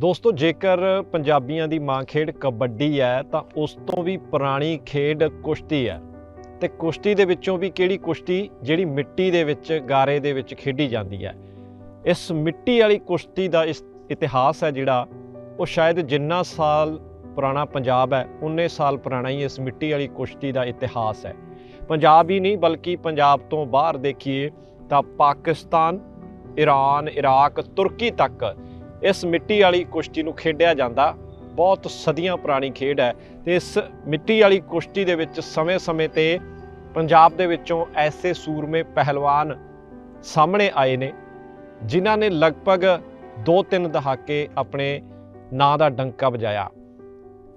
ਦੋਸਤੋ, ਜੇਕਰ ਪੰਜਾਬੀਆਂ ਦੀ ਮਾਂ ਖੇਡ ਕਬੱਡੀ ਹੈ, ਤਾਂ ਉਸ ਤੋਂ ਵੀ ਪੁਰਾਣੀ ਖੇਡ ਕੁਸ਼ਤੀ ਹੈ। ਤੇ ਕੁਸ਼ਤੀ ਦੇ ਵਿੱਚੋਂ ਵੀ ਕਿਹੜੀ ਕੁਸ਼ਤੀ, ਜਿਹੜੀ ਮਿੱਟੀ ਦੇ ਵਿੱਚ, ਗਾਰੇ ਦੇ ਵਿੱਚ ਖੇਡੀ ਜਾਂਦੀ ਹੈ? ਇਸ ਮਿੱਟੀ ਵਾਲੀ ਕੁਸ਼ਤੀ ਦਾ ਇਸ ਇਤਿਹਾਸ ਹੈ ਜਿਹੜਾ, ਉਹ ਸ਼ਾਇਦ ਜਿੰਨਾ ਸਾਲ ਪੁਰਾਣਾ ਪੰਜਾਬ ਹੈ, ਉਨੇ ਸਾਲ ਪੁਰਾਣਾ ਹੀ ਇਸ ਮਿੱਟੀ ਵਾਲੀ ਕੁਸ਼ਤੀ ਦਾ ਇਤਿਹਾਸ ਹੈ। ਪੰਜਾਬ ਹੀ ਨਹੀਂ, ਬਲਕਿ ਪੰਜਾਬ ਤੋਂ ਬਾਹਰ ਦੇਖੀਏ, ਤਾਂ ਪਾਕਿਸਤਾਨ ਈਰਾਨ ਇਰਾਕ, ਤੁਰਕੀ ਤੱਕ ਇਸ ਮਿੱਟੀ ਵਾਲੀ ਕੁਸ਼ਤੀ ਨੂੰ ਖੇਡਿਆ ਜਾਂਦਾ। ਬਹੁਤ ਸਦੀਆਂ ਪੁਰਾਣੀ ਖੇਡ ਹੈ ਤੇ ਇਸ ਮਿੱਟੀ ਵਾਲੀ ਕੁਸ਼ਤੀ ਦੇ ਵਿੱਚ ਸਮੇਂ-ਸਮੇਂ ਤੇ ਪੰਜਾਬ ਦੇ ਵਿੱਚੋਂ ਐਸੇ ਸੂਰਮੇ ਪਹਿਲਵਾਨ ਸਾਹਮਣੇ ਆਏ ਨੇ, ਜਿਨ੍ਹਾਂ ਨੇ ਲਗਭਗ 2-3 ਦਹਾਕੇ ਆਪਣੇ ਨਾਂ ਦਾ ਡੰਕਾ ਵਜਾਇਆ।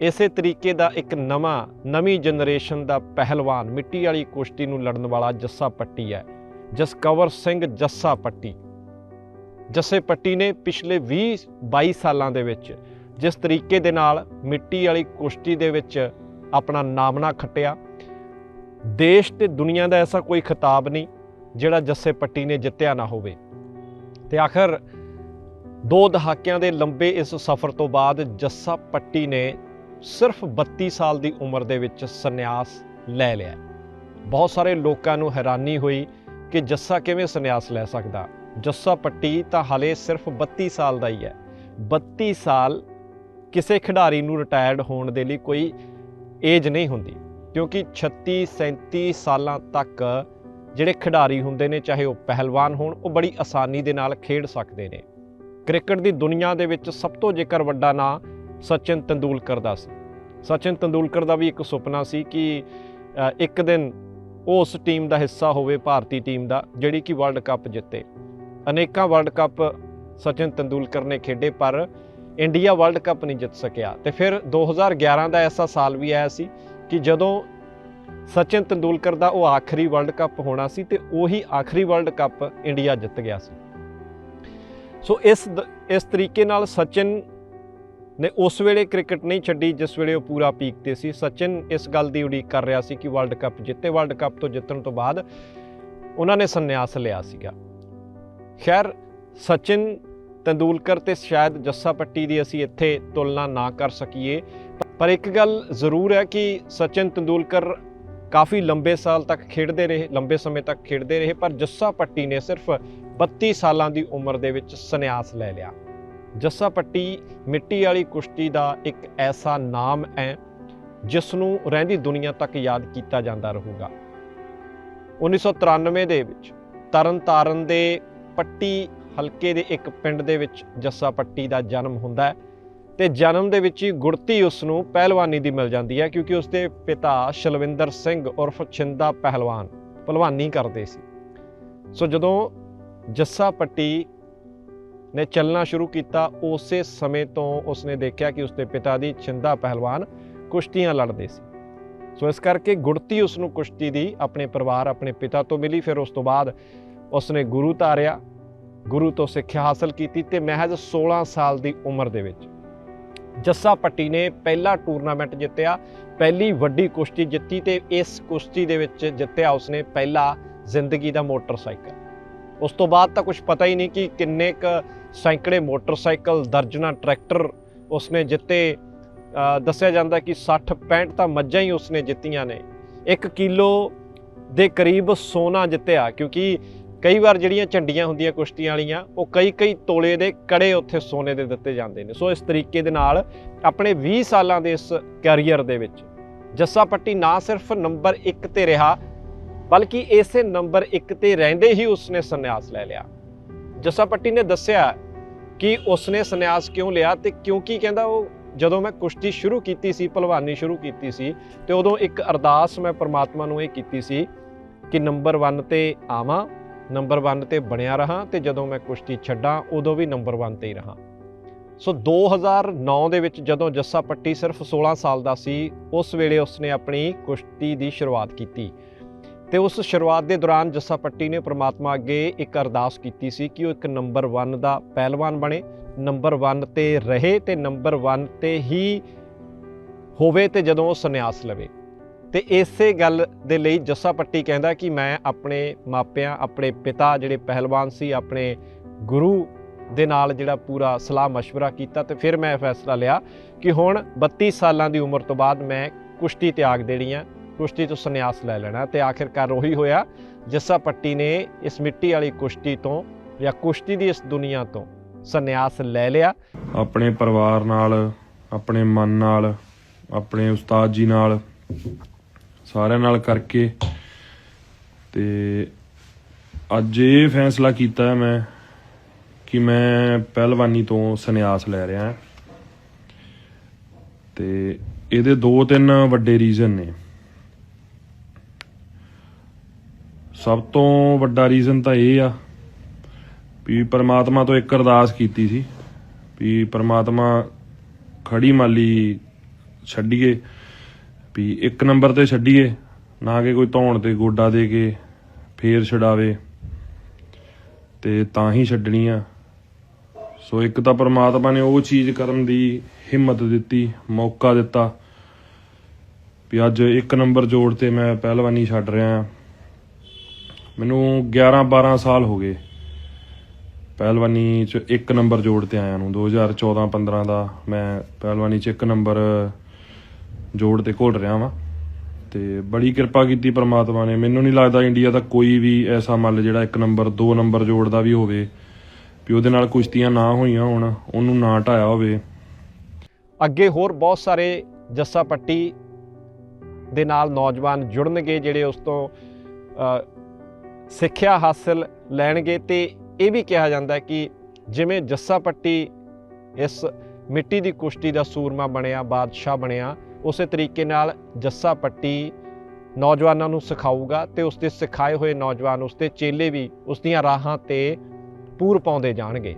ਇਸੇ ਤਰੀਕੇ ਦਾ ਇੱਕ ਨਵਾਂ, ਨਵੀਂ ਜਨਰੇਸ਼ਨ ਦਾ ਪਹਿਲਵਾਨ ਮਿੱਟੀ ਵਾਲੀ ਕੁਸ਼ਤੀ ਨੂੰ ਲੜਨ ਵਾਲਾ ਜੱਸਾ ਪੱਟੀ ਹੈ, ਜਸਕਵਰ ਸਿੰਘ ਜੱਸਾ ਪੱਟੀ। ਜੱਸੇ ਪੱਟੀ ਨੇ ਪਿਛਲੇ 20 22 ਸਾਲਾਂ ਦੇ ਵਿੱਚ ਜਿਸ ਤਰੀਕੇ ਦੇ ਨਾਲ ਮਿੱਟੀ ਵਾਲੀ ਕੁਸ਼ਤੀ ਦੇ ਵਿੱਚ ਆਪਣਾ ਨਾਮਣਾ ਖੱਟਿਆ। ਦੇਸ਼ ਤੇ ਦੁਨੀਆ ਦਾ ਐਸਾ ਕੋਈ ਖਿਤਾਬ ਨਹੀਂ ਜਿਹੜਾ ਜੱਸੇ ਪੱਟੀ ਨੇ ਜਿੱਤਿਆ ਨਾ ਹੋਵੇ। ਤੇ ਆਖਰ ਦੋ ਦਹਾਕਿਆਂ ਦੇ ਲੰਬੇ ਇਸ ਸਫ਼ਰ ਤੋਂ ਬਾਅਦ ਜੱਸਾ ਪੱਟੀ ਨੇ ਸਿਰਫ 32 ਸਾਲ ਦੀ ਉਮਰ ਦੇ ਵਿੱਚ ਸੰਨਿਆਸ ਲੈ ਲਿਆ। ਬਹੁਤ ਸਾਰੇ ਲੋਕਾਂ ਨੂੰ ਹੈਰਾਨੀ ਹੋਈ ਕਿ ਜੱਸਾ ਕਿਵੇਂ ਸੰਨਿਆਸ ਲੈ ਸਕਦਾ। ਜੱਸਾ ਪੱਟੀ ਤਾਂ ਹਲੇ ਸਿਰਫ 32 ਸਾਲ ਦਾ ਹੀ ਹੈ। 32 ਸਾਲ ਕਿਸੇ ਖਿਡਾਰੀ ਨੂੰ ਰਿਟਾਇਰਡ ਹੋਣ ਦੇ ਲਈ ਕੋਈ ਏਜ ਨਹੀਂ ਹੁੰਦੀ, ਕਿਉਂਕਿ 36 37 ਸਾਲਾਂ ਤੱਕ ਜਿਹੜੇ ਖਿਡਾਰੀ ਹੁੰਦੇ ਨੇ, ਚਾਹੇ ਉਹ ਪਹਿਲਵਾਨ ਹੋਣ, ਉਹ ਬੜੀ ਆਸਾਨੀ ਦੇ ਨਾਲ ਖੇਡ ਸਕਦੇ ਨੇ। ਕ੍ਰਿਕਟ ਦੀ ਦੁਨੀਆ ਦੇ ਵਿੱਚ ਸਭ ਤੋਂ ਜੇਕਰ ਵੱਡਾ ਨਾਂ ਸਚਿਨ ਤੰਦੂਲਕਰ ਦਾ ਸੀ। ਸਚਿਨ ਤੰਦੂਲਕਰ ਦਾ ਵੀ ਇੱਕ ਸੁਪਨਾ ਸੀ ਕਿ ਇੱਕ ਦਿਨ ਉਹ ਉਸ ਟੀਮ ਦਾ ਹਿੱਸਾ ਹੋਵੇ, ਭਾਰਤੀ ਟੀਮ ਦਾ, ਜਿਹੜੀ ਕਿ ਵਰਲਡ ਕੱਪ ਜਿੱਤੇ। ਅਨੇਕਾਂ ਵਰਲਡ ਕੱਪ ਸਚਿਨ ਤੰਦੂਲਕਰ ਨੇ ਖੇਡੇ, ਪਰ ਇੰਡੀਆ ਵਰਲਡ ਕੱਪ ਨਹੀਂ ਜਿੱਤ ਸਕਿਆ। ਤੇ ਫਿਰ 2011 ਦਾ ਐਸਾ ਸਾਲ ਵੀ ਆਇਆ ਸੀ ਕਿ ਜਦੋਂ ਸਚਿਨ ਤੰਦੂਲਕਰ ਦਾ ਉਹ ਆਖਰੀ ਵਰਲਡ ਕੱਪ ਹੋਣਾ ਸੀ ਤੇ ਉਹੀ ਆਖਰੀ ਵਰਲਡ ਕੱਪ ਇੰਡੀਆ ਜਿੱਤ ਗਿਆ ਸੀ। ਸੋ ਇਸ ਦ- ਇਸ ਤਰੀਕੇ ਨਾਲ ਸਚਿਨ ਨੇ ਉਸ ਵੇਲੇ ਕ੍ਰਿਕਟ ਨਹੀਂ ਛੱਡੀ, ਜਿਸ ਵੇਲੇ ਉਹ ਪੂਰਾ ਪੀਕ ਤੇ ਸੀ। ਸਚਿਨ ਇਸ ਗੱਲ ਦੀ ਉਡੀਕ ਕਰ ਰਿਹਾ ਸੀ ਕਿ ਵਰਲਡ ਕੱਪ ਜਿੱਤੇ। ਵਰਲਡ ਕੱਪ ਤੋਂ ਜਿੱਤਣ ਤੋਂ ਬਾਅਦ ਉਹਨਾਂ ਨੇ ਸੰਨਿਆਸ ਲਿਆ ਸੀਗਾ। ਖੈਰ, ਸਚਿਨ ਤੰਦੂਲਕਰ ਤੇ ਸ਼ਾਇਦ ਜੱਸਾ ਪੱਟੀ ਦੀ ਅਸੀਂ ਇੱਥੇ ਤੁਲਨਾ ਨਾ ਕਰ ਸਕੀਏ। ਪਰ ਇੱਕ ਗੱਲ ਜ਼ਰੂਰ ਹੈ ਕਿ ਸਚਿਨ ਤੰਦੂਲਕਰ ਕਾਫੀ ਲੰਬੇ ਸਾਲ ਤੱਕ ਖੇਡਦੇ ਰਹੇ, ਲੰਬੇ ਸਮੇਂ ਤੱਕ ਖੇਡਦੇ ਰਹੇ, ਪਰ ਜੱਸਾ ਪੱਟੀ ਨੇ ਸਿਰਫ 32 ਸਾਲਾਂ ਦੀ ਉਮਰ ਦੇ ਵਿੱਚ ਸੰਨਿਆਸ ਲੈ ਲਿਆ। ਜੱਸਾ ਪੱਟੀ ਮਿੱਟੀ ਵਾਲੀ ਕੁਸ਼ਤੀ ਦਾ ਇੱਕ ਐਸਾ ਨਾਮ ਹੈ, ਜਿਸ ਨੂੰ ਰਹਿੰਦੀ ਦੁਨੀਆ ਤੱਕ ਯਾਦ ਕੀਤਾ ਜਾਂਦਾ ਰਹੂਗਾ। 1993 ਦੇ ਵਿੱਚ ਤਰਨਤਾਰਨ ਦੇ ਪੱਟੀ ਹਲਕੇ ਦੇ ਇੱਕ ਪਿੰਡ ਦੇ ਵਿੱਚ ਜੱਸਾ ਪੱਟੀ ਦਾ ਜਨਮ ਹੁੰਦਾ ਹੈ ਤੇ ਜਨਮ ਦੇ ਵਿੱਚ ਹੀ ਗੁੜਤੀ ਉਸ ਨੂੰ ਪਹਿਲਵਾਨੀ ਦੀ ਮਿਲ ਜਾਂਦੀ ਹੈ ਕਿਉਂਕਿ ਉਸ ਦੇ ਪਿਤਾ ਸ਼ਲਵਿੰਦਰ ਸਿੰਘ ਉਰਫ ਛਿੰਦਾ ਪਹਿਲਵਾਨ ਪਹਿਲਵਾਨੀ ਕਰਦੇ ਸੀ। ਸੋ ਜਦੋਂ ਜੱਸਾ ਪੱਟੀ ਨੇ ਚੱਲਣਾ ਸ਼ੁਰੂ ਕੀਤਾ, ਉਸੇ ਸਮੇਂ ਤੋਂ ਉਸਨੇ ਦੇਖਿਆ ਕਿ ਉਸਦੇ ਪਿਤਾ ਦੀ ਛਿੰਦਾ ਪਹਿਲਵਾਨ ਕੁਸ਼ਤੀਆਂ ਲੜਦੇ ਸੀ। ਸੋ ਇਸ ਕਰਕੇ ਗੁੜਤੀ ਉਸ ਨੂੰ ਕੁਸ਼ਤੀ ਦੀ ਆਪਣੇ ਪਰਿਵਾਰ, ਆਪਣੇ ਪਿਤਾ ਤੋਂ ਮਿਲੀ, ਫਿਰ ਉਸ ਤੋਂ ਬਾਅਦ ਉਸਨੇ ਗੁਰੂ ਧਾਰਿਆ, ਗੁਰੂ ਤੋਂ ਸਿੱਖਿਆ ਹਾਸਲ ਕੀਤੀ ਤੇ ਮਹਿਜ਼ 16 ਸਾਲ ਦੀ ਉਮਰ ਦੇ ਵਿੱਚ ਜੱਸਾ ਪੱਟੀ ਨੇ ਪਹਿਲਾ ਟੂਰਨਾਮੈਂਟ ਜਿੱਤਿਆ, ਪਹਿਲੀ ਵੱਡੀ ਕੁਸ਼ਤੀ ਜਿੱਤੀ ਤੇ ਇਸ ਕੁਸ਼ਤੀ ਦੇ ਵਿੱਚ ਜਿੱਤਿਆ ਉਸਨੇ ਪਹਿਲਾ ਜ਼ਿੰਦਗੀ ਦਾ ਮੋਟਰਸਾਈਕਲ। ਉਸ ਤੋਂ ਬਾਅਦ ਤਾਂ ਕੁਝ ਪਤਾ ਹੀ ਨਹੀਂ ਕਿ ਕਿੰਨੇ ਕ ਸੈਂਕੜੇ ਮੋਟਰਸਾਈਕਲ, ਦਰਜਨਾ ਟਰੈਕਟਰ ਉਸਨੇ ਜਿੱਤੇ। ਦੱਸਿਆ ਜਾਂਦਾ ਕਿ 60 65 ਤਾਂ ਮੱਝਾਂ ਹੀ ਉਸਨੇ ਜਿੱਤੀਆਂ ਨੇ। 1 ਕਿਲੋ ਦੇ ਕਰੀਬ ਸੋਨਾ ਜਿੱਤਿਆ ਕਿਉਂਕਿ ਕਈ ਵਾਰ ਜਿਹੜੀਆਂ ਝੰਡੀਆਂ ਹੁੰਦੀਆਂ ਕੁਸ਼ਤੀਆਂ ਵਾਲੀਆਂ, ਉਹ ਕਈ ਕਈ ਤੋਲੇ ਦੇ ਕੜੇ ਉੱਥੇ ਸੋਨੇ ਦੇ ਦਿੱਤੇ ਜਾਂਦੇ ਨੇ। ਸੋ ਇਸ ਤਰੀਕੇ ਦੇ ਨਾਲ ਆਪਣੇ 20 ਸਾਲਾਂ ਦੇ ਇਸ ਕੈਰੀਅਰ ਦੇ ਵਿੱਚ ਜੱਸਾ ਪੱਟੀ ਨਾ ਸਿਰਫ ਨੰਬਰ 1 ਤੇ ਰਿਹਾ, ਬਲਕਿ ਇਸੇ ਨੰਬਰ 1 ਤੇ ਰਹਿੰਦੇ ਹੀ ਉਸਨੇ ਸੰਨਿਆਸ ਲੈ ਲਿਆ। ਜੱਸਾ ਪੱਟੀ ਨੇ ਦੱਸਿਆ ਕਿ ਉਸਨੇ ਸੰਨਿਆਸ ਕਿਉਂ ਲਿਆ ਤੇ ਕਿਉਂਕਿ ਕਹਿੰਦਾ? ਉਹ ਜਦੋਂ ਮੈਂ ਕੁਸ਼ਤੀ ਸ਼ੁਰੂ ਕੀਤੀ ਸੀ ਪਹਿਲਵਾਨੀ ਸ਼ੁਰੂ ਕੀਤੀ ਸੀ, ਤੇ ਉਦੋਂ ਇੱਕ ਅਰਦਾਸ ਮੈਂ ਪ੍ਰਮਾਤਮਾ ਨੂੰ ਇਹ ਕੀਤੀ ਸੀ ਕਿ ਨੰਬਰ 1 ਤੇ ਆਵਾਂ। ਨੰਬਰ 1 ਤੇ ਬਣਿਆ ਰਹਾ ਤੇ ਜਦੋਂ ਮੈਂ ਕੁਸ਼ਤੀ ਛੱਡਾਂ, ਉਦੋਂ ਵੀ ਨੰਬਰ 1 ਤੇ ਹੀ ਰਹਾ। ਸੋ 2009 ਦੇ ਵਿੱਚ ਜਦੋਂ ਜੱਸਾ ਪੱਟੀ ਸਿਰਫ 16 ਸਾਲ ਦਾ ਸੀ, ਉਸ ਵੇਲੇ ਉਸਨੇ ਆਪਣੀ ਕੁਸ਼ਤੀ ਦੀ ਸ਼ੁਰੂਆਤ ਕੀਤੀ ਤੇ ਉਸ ਸ਼ੁਰੂਆਤ ਦੇ ਦੌਰਾਨ ਜੱਸਾ ਪੱਟੀ ਨੇ ਪ੍ਰਮਾਤਮਾ ਅੱਗੇ ਇੱਕ ਅਰਦਾਸ ਕੀਤੀ ਸੀ ਕਿ ਉਹ ਇੱਕ ਨੰਬਰ 1 ਦਾ ਪਹਿਲਵਾਨ ਬਣੇ, ਨੰਬਰ 1 ਤੇ ਰਹੇ ਤੇ ਨੰਬਰ 1 ਤੇ ਹੀ ਹੋਵੇ ਤੇ ਜਦੋਂ ਉਹ ਸੰਨਿਆਸ ਲਵੇ। ਤੇ ਇਸੇ ਗੱਲ ਦੇ ਲਈ ਜੱਸਾ ਪੱਟੀ ਕਹਿੰਦਾ ਕਿ ਮੈਂ ਆਪਣੇ ਮਾਪਿਆਂ, ਆਪਣੇ ਪਿਤਾ ਜਿਹੜੇ ਪਹਿਲਵਾਨ ਸੀ, ਆਪਣੇ ਗੁਰੂ ਦੇ ਨਾਲ ਜਿਹੜਾ ਪੂਰਾ ਸਲਾਹ مشਵਰਾ ਕੀਤਾ ਤੇ ਫਿਰ ਮੈਂ ਫੈਸਲਾ ਲਿਆ ਕਿ ਹੁਣ 32 ਸਾਲਾਂ ਦੀ ਉਮਰ ਤੋਂ ਬਾਅਦ ਮੈਂ ਕੁਸ਼ਤੀ ਤਿਆਗ ਦੇਣੀ ਆ, ਕੁਸ਼ਤੀ ਤੋਂ ਸੰਨਿਆਸ ਲੈ ਲੈਣਾ ਤੇ ਆਖਿਰਕਾਰ ਉਹੀ ਹੋਇਆ। ਜੱਸਾ ਪੱਟੀ ਨੇ ਇਸ ਮਿੱਟੀ ਵਾਲੀ ਕੁਸ਼ਤੀ ਤੋਂ ਜਾਂ ਕੁਸ਼ਤੀ ਦੀ ਇਸ ਦੁਨੀਆ ਤੋਂ ਸੰਨਿਆਸ ਲੈ ਲਿਆ। ਆਪਣੇ ਪਰਿਵਾਰ ਨਾਲ, ਆਪਣੇ ਮਨ ਨਾਲ, ਆਪਣੇ ਉਸਤਾਦ ਜੀ ਨਾਲ ਸਾਰਿਆਂ ਨਾਲ ਕਰਕੇ ਤੇ ਅੱਜ ਇਹ ਫੈਸਲਾ ਕੀਤਾ ਹੈ ਮੈਂ ਕਿ ਮੈਂ ਪਹਿਲਵਾਨੀ ਤੋਂ ਸੰਨਿਆਸ ਲੈ ਰਿਹਾ ਹਾਂ। ਤੇ ਇਹਦੇ ਦੋ ਤਿੰਨ ਵੱਡੇ ਰੀਜ਼ਨ ਨੇ। ਸਭ ਤੋਂ ਵੱਡਾ ਰੀਜ਼ਨ ਤਾਂ ਇਹ ਆ ਵੀ ਪਰਮਾਤਮਾ ਤੋਂ ਇੱਕ ਅਰਦਾਸ ਕੀਤੀ ਸੀ ਵੀ ਪਰਮਾਤਮਾ ਖੜੀ ਮਾਲੀ ਛੱਡੀਏ। ਵੀ ਇੱਕ ਨੰਬਰ ਤੇ ਛੱਡੀਏ, ਨਾ ਕਿ ਕੋਈ ਧੌਣ ਤੇ ਗੋਡਾ ਦੇ ਕੇ ਫੇਰ ਛਡਾਵੇ। ਤੇ ਤਾਂ ਹੀ ਛੱਡਣੀ ਆ। ਸੋ ਇੱਕ ਤਾਂ ਪਰਮਾਤਮਾ ਨੇ ਉਹ ਚੀਜ਼ ਕਰਨ ਦੀ ਹਿੰਮਤ ਦਿੱਤੀ, ਮੌਕਾ ਦਿੱਤਾ ਵੀ ਅੱਜ ਇੱਕ ਨੰਬਰ ਜੋੜ ਤੇ ਮੈਂ ਪਹਿਲਵਾਨੀ ਛੱਡ ਰਿਹਾ ਹਾਂ ਮੈਨੂੰ 11 12 ਸਾਲ ਹੋ ਗਏ ਪਹਿਲਵਾਨੀ ਚ ਇੱਕ ਨੰਬਰ ਜੋੜ ਤੇ ਆਇਆ ਨੂੰ। 2014 15 ਦਾ ਮੈਂ ਪਹਿਲਵਾਨੀ ਚ ਇੱਕ ਨੰਬਰ ਜੋੜ ਤੇ ਘੋਲ ਰਿਹਾ ਵਾਂ। ਤੇ ਬੜੀ ਕਿਰਪਾ ਕੀਤੀ ਪ੍ਰਮਾਤਮਾ ਨੇ। ਮੈਨੂੰ ਨਹੀਂ ਲੱਗਦਾ ਇੰਡੀਆ ਦਾ ਕੋਈ ਵੀ ਐਸਾ ਮੱਲ ਜਿਹੜਾ ਇੱਕ ਨੰਬਰ, ਦੋ ਨੰਬਰ ਜੋੜ ਦਾ ਵੀ ਹੋਵੇ, ਵੀ ਉਹਦੇ ਨਾਲ ਕੁਸ਼ਤੀਆਂ ਨਾ ਹੋਈਆਂ ਹੋਣ, ਉਹਨੂੰ ਨਾ ਢਾਇਆ ਹੋਵੇ। ਅੱਗੇ ਹੋਰ ਬਹੁਤ ਸਾਰੇ ਜੱਸਾ ਪੱਟੀ ਦੇ ਨਾਲ ਨੌਜਵਾਨ ਜੁੜਨਗੇ, ਜਿਹੜੇ ਉਸ ਤੋਂ ਸਿੱਖਿਆ ਹਾਸਲ ਲੈਣਗੇ। ਤੇ ਇਹ ਵੀ ਕਿਹਾ ਜਾਂਦਾ ਕਿ ਜਿਵੇਂ ਜੱਸਾ ਪੱਟੀ ਇਸ ਮਿੱਟੀ ਦੀ ਕੁਸ਼ਤੀ ਦਾ ਸੂਰਮਾ ਬਣਿਆ, ਬਾਦਸ਼ਾਹ ਬਣਿਆ ਉਸੇ ਤਰੀਕੇ ਨਾਲ ਜੱਸਾ ਪੱਟੀ ਨੌਜਵਾਨਾਂ ਨੂੰ ਸਿਖਾਊਗਾ ਤੇ ਉਸ ਦੇ ਸਿਖਾਏ ਹੋਏ ਨੌਜਵਾਨ ਉਸ ਦੇ ਚੇਲੇ ਵੀ ਉਸ ਦੀਆਂ ਰਾਹਾਂ ਤੇ ਪੂਰ ਪਾਉਂਦੇ ਜਾਣਗੇ।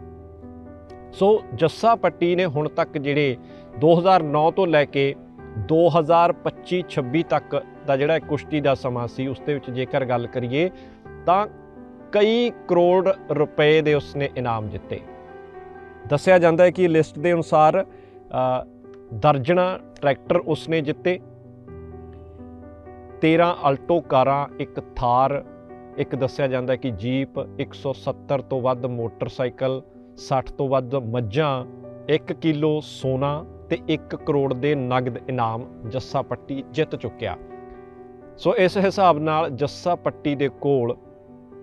ਸੋ ਜੱਸਾ ਪੱਟੀ ਨੇ ਹੁਣ ਤੱਕ ਜਿਹੜੇ 2009 ਤੋਂ ਲੈ ਕੇ 2025-26 ਤੱਕ ਦਾ ਜਿਹੜਾ ਕੁਸ਼ਤੀ ਦਾ ਸਮਾਂ ਸੀ ਉਸ ਦੇ ਵਿੱਚ ਜੇਕਰ ਗੱਲ ਕਰੀਏ ਤਾਂ ਕਈ ਕਰੋੜ ਰੁਪਏ ਦੇ ਉਸਨੇ ਇਨਾਮ ਜਿੱਤੇ। ਦੱਸਿਆ ਜਾਂਦਾ ਹੈ ਕਿ ਲਿਸਟ ਦੇ ਅਨੁਸਾਰ ਅ, ਦਰਜਣਾ ਟਰੈਕਟਰ ਉਸਨੇ ਜਿੱਤੇ। 13 ਅਲਟੋ ਕਾਰਾਂ, ਇੱਕ ਥਾਰ, ਇੱਕ ਦੱਸਿਆ ਜਾਂਦਾ ਕਿ ਜੀਪ 170 ਤੋਂ ਵੱਧ ਮੋਟਰਸਾਈਕਲ 60 ਤੋਂ ਵੱਧ ਮੱਝਾਂ 1 ਕਿਲੋ ਸੋਨਾ ਤੇ 1 ਕਰੋੜ ਦੇ ਨਗਦ ਇਨਾਮ ਜੱਸਾ ਪੱਟੀ ਜਿੱਤ ਚੁੱਕਿਆ। ਸੋ ਇਸ ਹਿਸਾਬ ਨਾਲ ਜੱਸਾ ਪੱਟੀ ਦੇ ਕੋਲ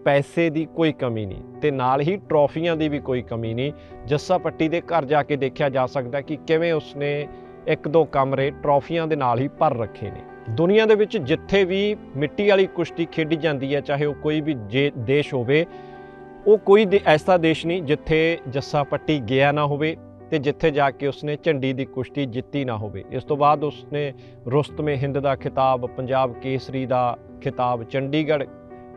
ਪੈਸੇ ਦੀ ਕੋਈ ਕਮੀ ਨਹੀਂ ਤੇ ਨਾਲ ਹੀ ਟਰੋਫੀਆਂ ਦੀ ਵੀ ਕੋਈ ਕਮੀ ਨਹੀਂ। ਜੱਸਾ ਪੱਟੀ ਦੇ ਘਰ ਜਾ ਕੇ ਦੇਖਿਆ ਜਾ ਸਕਦਾ ਕਿ ਕਿਵੇਂ ਉਸਨੇ ਇੱਕ ਦੋ ਕਮਰੇ ਟਰੋਫੀਆਂ ਦੇ ਨਾਲ ਹੀ ਭਰ ਰੱਖੇ ਨੇ। ਦੁਨੀਆ ਦੇ ਵਿੱਚ ਜਿੱਥੇ ਵੀ ਮਿੱਟੀ ਵਾਲੀ ਕੁਸ਼ਤੀ ਖੇਡੀ ਜਾਂਦੀ ਹੈ, ਚਾਹੇ ਉਹ ਕੋਈ ਵੀ ਜੇ ਦੇਸ਼ ਹੋਵੇ, ਉਹ ਕੋਈ ਦੇ- ਐਸਾ ਦੇਸ਼ ਨਹੀਂ ਜਿੱਥੇ ਜੱਸਾ ਪੱਟੀ ਗਿਆ ਨਾ ਹੋਵੇ ਤੇ ਜਿੱਥੇ ਜਾ ਕੇ ਉਸਨੇ ਝੰਡੀ ਦੀ ਕੁਸ਼ਤੀ ਜਿੱਤੀ ਨਾ ਹੋਵੇ। ਇਸ ਤੋਂ ਬਾਅਦ ਉਸਨੇ ਰੁਸਤਮੇ ਹਿੰਦ ਦਾ ਖਿਤਾਬ, ਪੰਜਾਬ ਕੇਸਰੀ ਦਾ ਖਿਤਾਬ, ਚੰਡੀਗੜ੍ਹ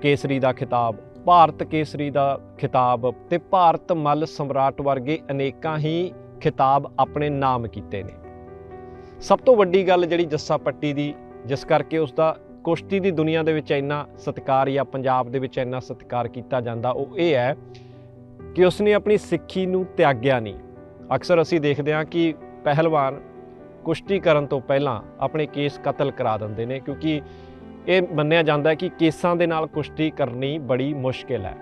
ਕੇਸਰੀ ਦਾ ਖਿਤਾਬ, ਭਾਰਤ ਕੇਸਰੀ ਦਾ ਖਿਤਾਬ ਤੇ ਭਾਰਤ ਮੱਲ ਸਮਰਾਟ ਵਰਗੇ ਅਨੇਕਾਂ ਹੀ ਖਿਤਾਬ ਆਪਣੇ ਨਾਮ ਕੀਤੇ ਨੇ। ਸਭ ਤੋਂ ਵੱਡੀ ਗੱਲ ਜਿਹੜੀ ਜੱਸਾ ਪੱਟੀ ਦੀ, ਜਿਸ ਕਰਕੇ ਉਸ ਦਾ ਕੁਸ਼ਤੀ ਦੀ ਦੁਨੀਆ ਦੇ ਵਿੱਚ ਇੰਨਾ ਸਤਿਕਾਰ ਜਾਂ ਪੰਜਾਬ ਦੇ ਵਿੱਚ ਇੰਨਾ ਸਤਿਕਾਰ ਕੀਤਾ ਜਾਂਦਾ, ਉਹ ਇਹ ਹੈ ਕਿ ਉਸਨੇ ਆਪਣੀ ਸਿੱਖੀ ਨੂੰ ਤਿਆਗਿਆ ਨਹੀਂ। ਅਕਸਰ ਅਸੀਂ ਦੇਖਦੇ ਹਾਂ ਕਿ ਪਹਿਲਵਾਨ ਕੁਸ਼ਤੀ ਕਰਨ ਤੋਂ ਪਹਿਲਾਂ ਆਪਣੇ ਕੇਸ ਕਤਲ ਕਰਾ ਦਿੰਦੇ ਨੇ, ਕਿਉਂਕਿ ਇਹ ਮੰਨਿਆ ਜਾਂਦਾ ਹੈ ਕਿ ਕੇਸਾਂ ਦੇ ਨਾਲ ਕੁਸ਼ਤੀ ਕਰਨੀ ਬੜੀ ਮੁਸ਼ਕਿਲ ਹੈ।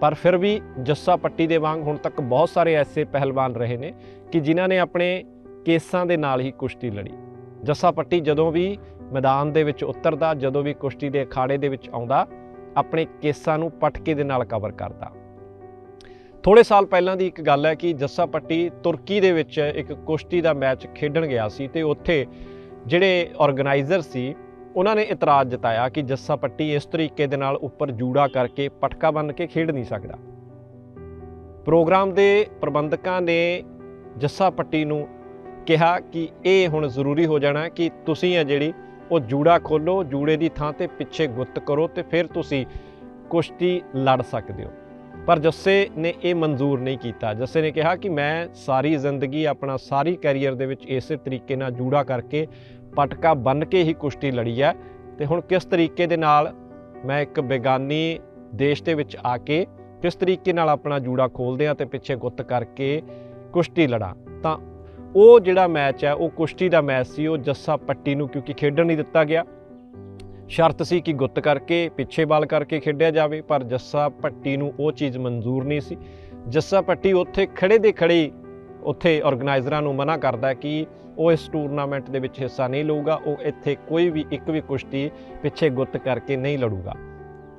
ਪਰ ਫਿਰ ਵੀ ਜੱਸਾ ਪੱਟੀ ਦੇ ਵਾਂਗ ਹੁਣ ਤੱਕ ਬਹੁਤ ਸਾਰੇ ਐਸੇ ਪਹਿਲਵਾਨ ਰਹੇ ਨੇ ਕਿ ਜਿਨ੍ਹਾਂ ਨੇ ਆਪਣੇ ਕੇਸਾਂ ਦੇ ਨਾਲ ਹੀ ਕੁਸ਼ਤੀ ਲੜੀ। ਜੱਸਾ ਪੱਟੀ ਜਦੋਂ ਵੀ ਮੈਦਾਨ ਦੇ ਵਿੱਚ ਉਤਰਦਾ, ਜਦੋਂ ਵੀ ਕੁਸ਼ਤੀ ਦੇ ਅਖਾੜੇ ਦੇ ਵਿੱਚ ਆਉਂਦਾ, ਆਪਣੇ ਕੇਸਾਂ ਨੂੰ ਪਟਕੇ ਦੇ ਨਾਲ ਕਵਰ ਕਰਦਾ। ਥੋੜੇ ਸਾਲ ਪਹਿਲਾਂ ਦੀ ਇੱਕ ਗੱਲ ਹੈ ਕਿ ਜੱਸਾ ਪੱਟੀ ਤੁਰਕੀ ਦੇ ਵਿੱਚ ਇੱਕ ਕੁਸ਼ਤੀ ਦਾ ਮੈਚ ਖੇਡਣ ਗਿਆ ਸੀ ਤੇ ਉੱਥੇ ਜਿਹੜੇ ਆਰਗੇਨਾਈਜ਼ਰ ਸੀ, ਉਹਨਾਂ ਨੇ ਇਤਰਾਜ਼ ਜਤਾਇਆ ਕਿ ਜੱਸਾ ਪੱਟੀ ਇਸ ਤਰੀਕੇ ਦੇ ਨਾਲ ਉੱਪਰ ਜੂੜਾ ਕਰਕੇ ਪਟਕਾ ਬੰਨ ਕੇ ਖੇਡ ਨਹੀਂ ਸਕਦਾ। ਪ੍ਰੋਗਰਾਮ ਦੇ ਪ੍ਰਬੰਧਕਾਂ ਨੇ ਜੱਸਾ ਪੱਟੀ ਨੂੰ ਕਿਹਾ ਕਿ ਇਹ ਹੁਣ ਜ਼ਰੂਰੀ ਹੋ ਜਾਣਾ ਕਿ ਤੁਸੀਂ ਹੈ ਜਿਹੜੀ ਉਹ ਜੂੜਾ ਖੋਲੋ ਜੂੜੇ ਦੀ ਥਾਂ ਤੇ ਪਿੱਛੇ ਗੁੱਤ ਕਰੋ ਤੇ ਫਿਰ ਤੁਸੀਂ ਕੁਸ਼ਤੀ ਲੜ ਸਕਦੇ ਹੋ। ਪਰ ਜੱਸੇ ਨੇ ਇਹ ਮਨਜ਼ੂਰ ਨਹੀਂ ਕੀਤਾ। ਜੱਸੇ ਨੇ ਕਿਹਾ ਕਿ ਮੈਂ ਸਾਰੀ ਜ਼ਿੰਦਗੀ ਆਪਣਾ ਸਾਰੀ ਕੈਰੀਅਰ ਦੇ ਵਿੱਚ ਇਸੇ ਤਰੀਕੇ ਨਾਲ ਜੂੜਾ ਕਰਕੇ ਪਟਕਾ ਬੰਨ ਕੇ ਹੀ ਕੁਸ਼ਤੀ ਲੜੀ ਹੈ ਤੇ ਹੁਣ ਕਿਸ ਤਰੀਕੇ ਦੇ ਨਾਲ ਮੈਂ ਇੱਕ ਬੇਗਾਨੀ ਦੇਸ਼ ਦੇ ਵਿੱਚ ਆ ਕੇ ਕਿਸ ਤਰੀਕੇ ਨਾਲ ਆਪਣਾ ਜੂੜਾ ਖੋਲਦੇ ਆ ਤੇ ਪਿੱਛੇ ਗੁੱਤ ਕਰਕੇ ਕੁਸ਼ਤੀ ਲੜਾਂ, ਤਾਂ ਉਹ ਜਿਹੜਾ ਮੈਚ ਹੈ, ਉਹ ਕੁਸ਼ਤੀ ਦਾ ਮੈਚ ਸੀ, ਉਹ ਜੱਸਾ ਪੱਟੀ ਨੂੰ ਕਿਉਂਕਿ ਖੇਡਣ ਨਹੀਂ ਦਿੱਤਾ ਗਿਆ। ਸ਼ਰਤ ਸੀ ਕਿ ਗੁੱਤ ਕਰਕੇ, ਪਿੱਛੇ ਬਾਲ ਕਰਕੇ ਖੇਡਿਆ ਜਾਵੇ, ਪਰ ਜੱਸਾ ਪੱਟੀ ਨੂੰ ਉਹ ਚੀਜ਼ ਮਨਜ਼ੂਰ ਨਹੀਂ ਸੀ। ਜੱਸਾ ਪੱਟੀ ਉੱਥੇ ਖੜੇ ਦੇ ਖੜੇ ਹੀ ਉੱਥੇ ਆਰਗੇਨਾਈਜ਼ਰਾਂ ਨੂੰ ਮਨਾ ਕਰਦਾ ਕਿ ਉਹ ਇਸ ਟੂਰਨਾਮੈਂਟ ਦੇ ਵਿੱਚ ਹਿੱਸਾ ਨਹੀਂ ਲਊਗਾ, ਉਹ ਇੱਥੇ ਕੋਈ ਵੀ ਇੱਕ ਵੀ ਕੁਸ਼ਤੀ ਪਿੱਛੇ ਗੁੱਤ ਕਰਕੇ ਨਹੀਂ ਲੜੂਗਾ।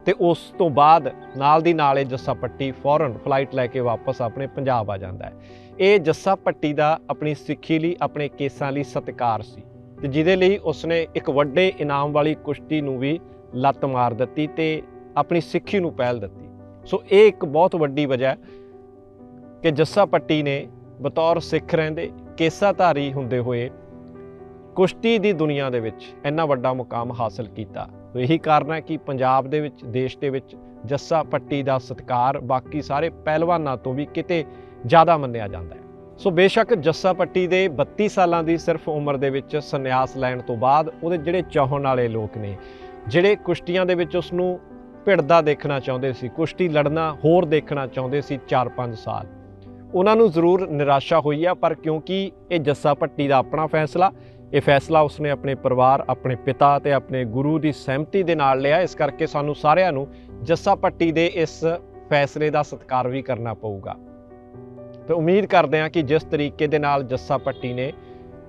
ਤੇ ਉਸ ਤੋਂ ਬਾਅਦ ਨਾਲ ਦੀ ਨਾਲ ਇਹ ਜੱਸਾ ਪੱਟੀ ਫੌਰਨ ਫਲਾਈਟ ਲੈ ਕੇ ਵਾਪਸ ਆਪਣੇ ਪੰਜਾਬ ਆ ਜਾਂਦਾ ਹੈ। ਇਹ ਜੱਸਾ ਪੱਟੀ ਦਾ ਆਪਣੀ ਸਿੱਖੀ ਲਈ, ਆਪਣੇ ਕੇਸਾਂ ਲਈ ਸਤਿਕਾਰ ਸੀ ਤੇ ਜਿਹਦੇ ਲਈ ਉਸਨੇ ਇੱਕ ਵੱਡੇ ਇਨਾਮ ਵਾਲੀ ਕੁਸ਼ਤੀ ਨੂੰ ਵੀ ਲੱਤ ਮਾਰ ਦਿੱਤੀ ਤੇ ਆਪਣੀ ਸਿੱਖੀ ਨੂੰ ਪਹਿਲ ਦਿੱਤੀ। ਸੋ ਇਹ ਇੱਕ ਬਹੁਤ ਵੱਡੀ ਵਜ੍ਹਾ ਕਿ ਜੱਸਾ ਪੱਟੀ ਨੇ ਬਤੌਰ ਸਿੱਖ ਰਹਿੰਦੇ, ਕੇਸਾਧਾਰੀ ਹੁੰਦੇ ਹੋਏ ਕੁਸ਼ਤੀ ਦੀ ਦੁਨੀਆ ਦੇ ਵਿੱਚ ਇੰਨਾ ਵੱਡਾ ਮੁਕਾਮ ਹਾਸਲ ਕੀਤਾ। ਸੋ ਇਹੀ ਕਾਰਨ ਹੈ ਕਿ ਪੰਜਾਬ ਦੇ ਵਿੱਚ, ਦੇਸ਼ ਦੇ ਵਿੱਚ ਜੱਸਾ ਪੱਟੀ ਦਾ ਸਤਿਕਾਰ ਬਾਕੀ ਸਾਰੇ ਪਹਿਲਵਾਨਾਂ ਤੋਂ ਵੀ ਕਿਤੇ ਜ਼ਿਆਦਾ ਮੰਨਿਆ ਜਾਂਦਾ ਹੈ। ਸੋ ਬੇਸ਼ੱਕ ਜੱਸਾ ਪੱਟੀ ਦੇ 32 ਸਾਲਾਂ ਦੀ ਸਿਰਫ ਉਮਰ ਦੇ ਵਿੱਚ ਸੰਨਿਆਸ ਲੈਣ ਤੋਂ ਬਾਅਦ ਉਹਦੇ ਜਿਹੜੇ ਚਾਹਣ ਵਾਲੇ ਲੋਕ ਨੇ, ਜਿਹੜੇ ਕੁਸ਼ਤੀਆਂ ਦੇ ਵਿੱਚ ਉਸ ਨੂੰ ਭਿੜਦਾ ਦੇਖਣਾ ਚਾਹੁੰਦੇ ਸੀ, ਕੁਸ਼ਤੀ ਲੜਨਾ ਹੋਰ ਦੇਖਣਾ ਚਾਹੁੰਦੇ ਸੀ 4-5 ਸਾਲ। ਉਹਨਾਂ ਨੂੰ ਜ਼ਰੂਰ ਨਿਰਾਸ਼ਾ ਹੋਈ ਆ, ਪਰ ਕਿਉਂਕਿ ਇਹ ਜੱਸਾ ਪੱਟੀ ਦਾ ਆਪਣਾ ਫੈਸਲਾ ਇਹ ਫੈਸਲਾ ਉਸਨੇ ਆਪਣੇ ਪਰਿਵਾਰ, ਆਪਣੇ ਪਿਤਾ ਤੇ ਆਪਣੇ ਗੁਰੂ ਦੀ ਸਹਿਮਤੀ ਦੇ ਨਾਲ ਲਿਆ। ਇਸ ਕਰਕੇ ਸਾਨੂੰ ਸਾਰਿਆਂ ਨੂੰ ਜੱਸਾ ਪੱਟੀ ਦੇ ਇਸ ਫੈਸਲੇ ਦਾ ਸਤਿਕਾਰ ਵੀ ਕਰਨਾ ਪਊਗਾ। ਤੇ ਉਮੀਦ ਕਰਦੇ ਹਾਂ ਕਿ ਜਿਸ ਤਰੀਕੇ ਦੇ ਨਾਲ ਜੱਸਾ ਪੱਟੀ ਨੇ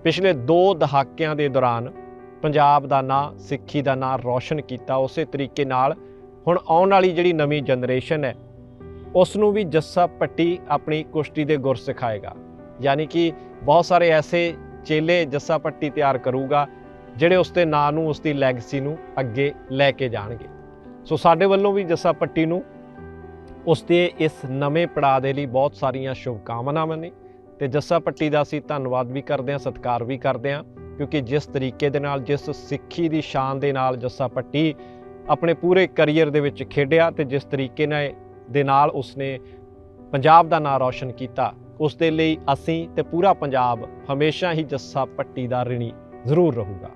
ਪਿਛਲੇ 2 ਦਹਾਕਿਆਂ ਦੇ ਦੌਰਾਨ ਪੰਜਾਬ ਦਾ ਨਾਂ, ਸਿੱਖੀ ਦਾ ਨਾਂ ਰੌਸ਼ਨ ਕੀਤਾ, ਉਸੇ ਤਰੀਕੇ ਨਾਲ ਹੁਣ ਆਉਣ ਵਾਲੀ ਜਿਹੜੀ ਨਵੀਂ ਜਨਰੇਸ਼ਨ ਹੈ ਉਸ ਨੂੰ ਵੀ ਜੱਸਾ ਪੱਟੀ ਆਪਣੀ ਕੁਸ਼ਤੀ ਦੇ ਗੁਰ ਸਿਖਾਏਗਾ। ਯਾਨੀ ਕਿ ਬਹੁਤ ਸਾਰੇ ਐਸੇ ਚੇਲੇ ਜੱਸਾ ਪੱਟੀ ਤਿਆਰ ਕਰੂਗਾ, ਜਿਹੜੇ ਉਸ ਦੇ ਨਾਂ ਨੂੰ ਉਸ ਦੀ ਲੈਗਸੀ ਨੂੰ ਅੱਗੇ ਲੈ ਕੇ ਜਾਣਗੇ। ਸੋ ਸਾਡੇ ਵੱਲੋਂ ਵੀ ਜੱਸਾ ਪੱਟੀ ਨੂੰ ਉਸ ਦੇ ਇਸ ਨਵੇਂ ਪੜਾਅ ਦੇ ਲਈ ਬਹੁਤ ਸਾਰੀਆਂ ਸ਼ੁਭਕਾਮਨਾਵਾਂ ਨੇ। ਤੇ ਜੱਸਾ ਪੱਟੀ ਦਾ ਅਸੀਂ ਧੰਨਵਾਦ ਵੀ ਕਰਦੇ ਹਾਂ, ਸਤਿਕਾਰ ਵੀ ਕਰਦੇ ਹਾਂ, ਕਿਉਂਕਿ ਜਿਸ ਤਰੀਕੇ ਦੇ ਨਾਲ, ਜਿਸ ਸਿੱਖੀ ਦੀ ਸ਼ਾਨ ਦੇ ਨਾਲ ਜੱਸਾ ਪੱਟੀ ਆਪਣੇ ਪੂਰੇ ਕੈਰੀਅਰ ਦੇ ਵਿੱਚ ਖੇਡਿਆ ਤੇ ਜਿਸ ਤਰੀਕੇ ਨਾਲ, ਦੇ ਨਾਲ ਉਸਨੇ ਪੰਜਾਬ ਦਾ ਨਾਂ ਰੌਸ਼ਨ ਕੀਤਾ ਉਸ ਦੇ ਲਈ ਅਸੀਂ ਤੇ ਪੂਰਾ ਪੰਜਾਬ ਹਮੇਸ਼ਾ ਹੀ ਜੱਸਾ ਪੱਟੀ ਦਾ ਰਿਣੀ ਜ਼ਰੂਰ ਰਹੂਗਾ।